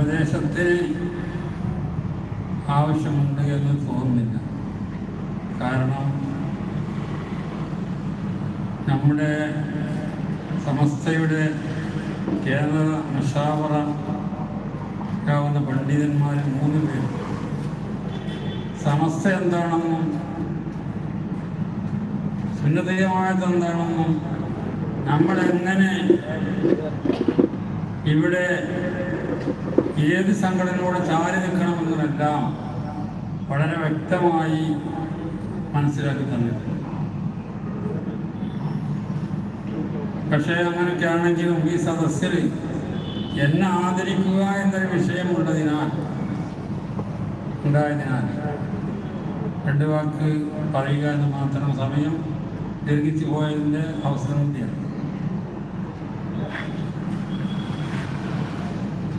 ഉപദേശത്തിന് ആവശ്യമുണ്ട് എന്ന് തോന്നുന്നില്ല. കാരണം നമ്മുടെ സമസ്തയുടെ കേന്ദ്ര മുഷാവറ ആവുന്ന പണ്ഡിതന്മാർ മൂന്ന് പേര്. സമസ്ത എന്താണെന്നും സുന്നതീയമായത് എന്താണെന്നും നമ്മളെങ്ങനെ ഇവിടെ ഏത് സംഘടനയോട് ചാരി നിൽക്കണമെന്നതെല്ലാം വളരെ വ്യക്തമായി മനസ്സിലാക്കി തന്നിട്ടുണ്ട്. പക്ഷേ അങ്ങനെയൊക്കെ ആണെങ്കിലും ഈ സദസ്സിൽ എന്നെ ആദരിക്കുക എന്നൊരു വിഷയമുള്ളതിനാൽ ഉണ്ടായതിനാൽ രണ്ട് വാക്ക് പറയുക എന്ന് മാത്രം സമയം ദീർഘിച്ചു പോയതിന്റെ അവസരം കൂടിയാണ്.